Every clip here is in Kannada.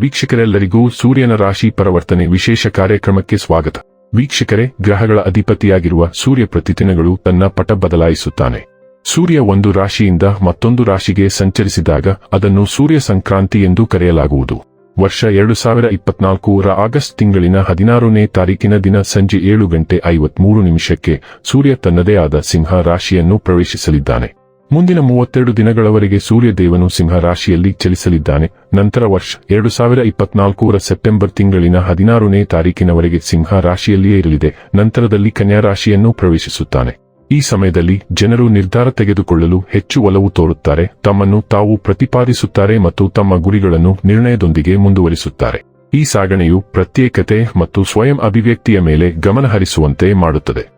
ವೀಕ್ಷಕರೆಲ್ಲರಿಗೂ ಸೂರ್ಯನ ರಾಶಿ ಪರಿವರ್ತನೆ ವಿಶೇಷ ಕಾರ್ಯಕ್ರಮಕ್ಕೆ ಸ್ವಾಗತ. ವೀಕ್ಷಕರೇ, ಗ್ರಹಗಳ ಅಧಿಪತಿಯಾಗಿರುವ ಸೂರ್ಯ ಪ್ರತಿದಿನಗಳು ತನ್ನ ಪಟ ಬದಲಾಯಿಸುತ್ತಾನೆ. ಸೂರ್ಯ ಒಂದು ರಾಶಿಯಿಂದ ಮತ್ತೊಂದು ರಾಶಿಗೆ ಸಂಚರಿಸಿದಾಗ ಅದನ್ನು ಸೂರ್ಯ ಸಂಕ್ರಾಂತಿ ಎಂದು ಕರೆಯಲಾಗುವುದು. ವರ್ಷ ಎರಡು ಸಾವಿರ ಇಪ್ಪತ್ನಾಲ್ಕರ ಆಗಸ್ಟ್ ತಿಂಗಳಿನ ಹದಿನಾರನೇ ತಾರೀಕಿನ ದಿನ ಸಂಜೆ ಏಳು ಗಂಟೆ ಐವತ್ಮೂರು ನಿಮಿಷಕ್ಕೆ ಸೂರ್ಯ ತನ್ನದೇ ಆದ ಸಿಂಹ ರಾಶಿಯನ್ನು ಪ್ರವೇಶಿಸಲಿದ್ದಾನೆ. ಮುಂದಿನ ಮೂವತ್ತೆರಡು ದಿನಗಳವರೆಗೆ ಸೂರ್ಯದೇವನು ಸಿಂಹ ರಾಶಿಯಲ್ಲಿ ಚಲಿಸಲಿದ್ದಾನೆ. ನಂತರ ವರ್ಷ ಎರಡು ಸಾವಿರ ಇಪ್ಪತ್ನಾಲ್ಕರ ಸೆಪ್ಟೆಂಬರ್ ತಿಂಗಳಿನ ಹದಿನಾರನೇ ತಾರೀಕಿನವರೆಗೆ ಸಿಂಹ ರಾಶಿಯಲ್ಲಿಯೇ ಇರಲಿದೆ. ನಂತರದಲ್ಲಿ ಕನ್ಯಾ ರಾಶಿಯನ್ನು ಪ್ರವೇಶಿಸುತ್ತಾನೆ. ಈ ಸಮಯದಲ್ಲಿ ಜನರು ನಿರ್ಧಾರ ತೆಗೆದುಕೊಳ್ಳಲು ಹೆಚ್ಚು ಒಲವು ತೋರುತ್ತಾರೆ. ತಮ್ಮನ್ನು ತಾವು ಪ್ರತಿಪಾದಿಸುತ್ತಾರೆ ಮತ್ತು ತಮ್ಮ ಗುರಿಗಳನ್ನು ನಿರ್ಣಯದೊಂದಿಗೆ ಮುಂದುವರಿಸುತ್ತಾರೆ. ಈ ಸಾಗಣೆಯು ಪ್ರತ್ಯೇಕತೆ ಮತ್ತು ಸ್ವಯಂ ಅಭಿವ್ಯಕ್ತಿಯ ಮೇಲೆ ಗಮನಹರಿಸುವಂತೆ ಮಾಡುತ್ತದೆ.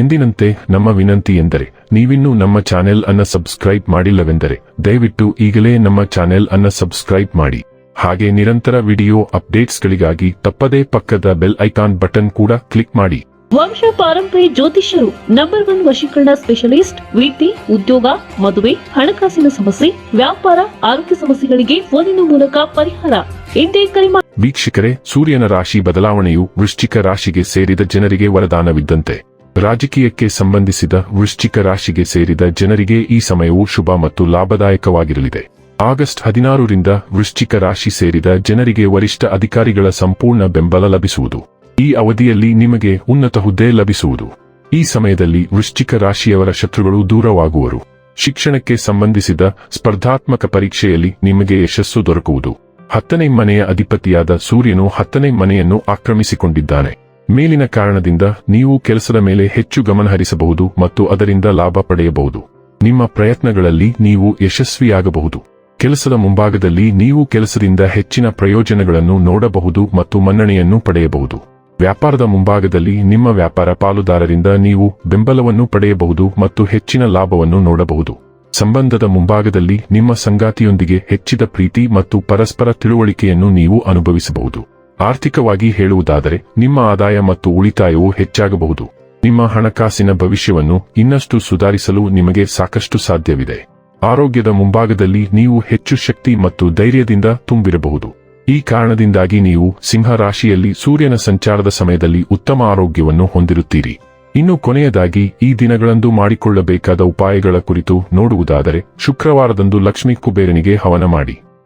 ಎಂದಿನಂತೆ ನಮ್ಮ ವಿನಂತಿ ಎಂದರೆ ನೀವಿನ್ನೂ ನಮ್ಮ ಚಾನೆಲ್ ಅನ್ನ ಸಬ್ಸ್ಕ್ರೈಬ್ ಮಾಡಿಲ್ಲವೆಂದರೆ ದಯವಿಟ್ಟು ಈಗಲೇ ನಮ್ಮ ಚಾನೆಲ್ ಅನ್ನ ಸಬ್ಸ್ಕ್ರೈಬ್ ಮಾಡಿ. ಹಾಗೆ ನಿರಂತರ ವಿಡಿಯೋ ಅಪ್ಡೇಟ್ಸ್ಗಳಿಗಾಗಿ ತಪ್ಪದೇ ಪಕ್ಕದ ಬೆಲ್ ಐಕಾನ್ ಬಟನ್ ಕೂಡ ಕ್ಲಿಕ್ ಮಾಡಿ. ವಂಶ ಪಾರಂಪರಿ ಜ್ಯೋತಿಷ್ಯರು ನಂಬರ್ ಒನ್ ವಶೀಕರಣ ಸ್ಪೆಷಲಿಸ್ಟ್ ವೃತ್ತಿ ಉದ್ಯೋಗ ಮದುವೆ ಹಣಕಾಸಿನ ಸಮಸ್ಯೆ ವ್ಯಾಪಾರ ಆರೋಗ್ಯ ಸಮಸ್ಯೆಗಳಿಗೆ ಫೋನಿನ ಮೂಲಕ ಪರಿಹಾರ. ಇಂದೇ ಕರೆ ವೀಕ್ಷಕರೇ ಸೂರ್ಯನ ರಾಶಿ ಬದಲಾವಣೆಯು ವೃಶ್ಚಿಕ ರಾಶಿಗೆ ಸೇರಿದ ಜನರಿಗೆ ವರದಾನವಿದ್ದಂತೆ. ರಾಜಕೀಯಕ್ಕೆ ಸಂಬಂಧಿಸಿದ ವೃಶ್ಚಿಕ ರಾಶಿಗೆ ಸೇರಿದ ಜನರಿಗೆ ಈ ಸಮಯವು ಶುಭ ಮತ್ತು ಲಾಭದಾಯಕವಾಗಿರಲಿದೆ. ಆಗಸ್ಟ್ ಹದಿನಾರರಿಂದ ವೃಶ್ಚಿಕ ರಾಶಿ ಸೇರಿದ ಜನರಿಗೆ ವರಿಷ್ಠ ಅಧಿಕಾರಿಗಳ ಸಂಪೂರ್ಣ ಬೆಂಬಲ ಲಭಿಸುವುದು. ಈ ಅವಧಿಯಲ್ಲಿ ನಿಮಗೆ ಉನ್ನತ ಹುದ್ದೆ ಲಭಿಸುವುದು. ಈ ಸಮಯದಲ್ಲಿ ವೃಶ್ಚಿಕ ರಾಶಿಯವರ ಶತ್ರುಗಳು ದೂರವಾಗುವರು. ಶಿಕ್ಷಣಕ್ಕೆ ಸಂಬಂಧಿಸಿದ ಸ್ಪರ್ಧಾತ್ಮಕ ಪರೀಕ್ಷೆಯಲ್ಲಿ ನಿಮಗೆ ಯಶಸ್ಸು ದೊರಕುವುದು. ಹತ್ತನೇ ಮನೆಯ ಅಧಿಪತಿಯಾದ ಸೂರ್ಯನು ಹತ್ತನೇ ಮನೆಯನ್ನು ಆಕ್ರಮಿಸಿಕೊಂಡಿದ್ದಾನೆ. ಮೇಲಿನ ಕಾರಣದಿಂದ ನೀವು ಕೆಲಸದ ಮೇಲೆ ಹೆಚ್ಚು ಗಮನಹರಿಸಬಹುದು ಮತ್ತು ಅದರಿಂದ ಲಾಭ ಪಡೆಯಬಹುದು. ನಿಮ್ಮ ಪ್ರಯತ್ನಗಳಲ್ಲಿ ನೀವು ಯಶಸ್ವಿಯಾಗಬಹುದು. ಕೆಲಸದ ಮುಂಭಾಗದಲ್ಲಿ ನೀವು ಕೆಲಸದಿಂದ ಹೆಚ್ಚಿನ ಪ್ರಯೋಜನಗಳನ್ನು ನೋಡಬಹುದು ಮತ್ತು ಮನ್ನಣೆಯನ್ನು ಪಡೆಯಬಹುದು. ವ್ಯಾಪಾರದ ಮುಂಭಾಗದಲ್ಲಿ ನಿಮ್ಮ ವ್ಯಾಪಾರ ಪಾಲುದಾರರಿಂದ ನೀವು ಬೆಂಬಲವನ್ನು ಪಡೆಯಬಹುದು ಮತ್ತು ಹೆಚ್ಚಿನ ಲಾಭವನ್ನು ನೋಡಬಹುದು. ಸಂಬಂಧದ ಮುಂಭಾಗದಲ್ಲಿ ನಿಮ್ಮ ಸಂಗಾತಿಯೊಂದಿಗೆ ಹೆಚ್ಚಿದ ಪ್ರೀತಿ ಮತ್ತು ಪರಸ್ಪರ ತಿಳುವಳಿಕೆಯನ್ನು ನೀವು ಅನುಭವಿಸಬಹುದು. ಆರ್ಥಿಕವಾಗಿ ಹೇಳುವುದಾದರೆ, ನಿಮ್ಮ ಆದಾಯ ಮತ್ತು ಉಳಿತಾಯವು ಹೆಚ್ಚಾಗಬಹುದು. ನಿಮ್ಮ ಹಣಕಾಸಿನ ಭವಿಷ್ಯವನ್ನು ಇನ್ನಷ್ಟು ಸುಧಾರಿಸಲು ನಿಮಗೆ ಸಾಕಷ್ಟು ಸಾಧ್ಯವಿದೆ. ಆರೋಗ್ಯದ ಮುಂಭಾಗದಲ್ಲಿ ನೀವು ಹೆಚ್ಚು ಶಕ್ತಿ ಮತ್ತು ಧೈರ್ಯದಿಂದ ತುಂಬಿರಬಹುದು. ಈ ಕಾರಣದಿಂದಾಗಿ ನೀವು ಸಿಂಹ ರಾಶಿಯಲ್ಲಿ ಸೂರ್ಯನ ಸಂಚಾರದ ಸಮಯದಲ್ಲಿ ಉತ್ತಮ ಆರೋಗ್ಯವನ್ನು ಹೊಂದಿರುತ್ತೀರಿ. ಇನ್ನು ಕೊನೆಯದಾಗಿ, ಈ ದಿನಗಳಂದು ಮಾಡಿಕೊಳ್ಳಬೇಕಾದ ಉಪಾಯಗಳ ಕುರಿತು ನೋಡುವುದಾದರೆ, ಶುಕ್ರವಾರದಂದು ಲಕ್ಷ್ಮೀ ಕುಬೇರನಿಗೆ ಹವನ ಮಾಡಿ.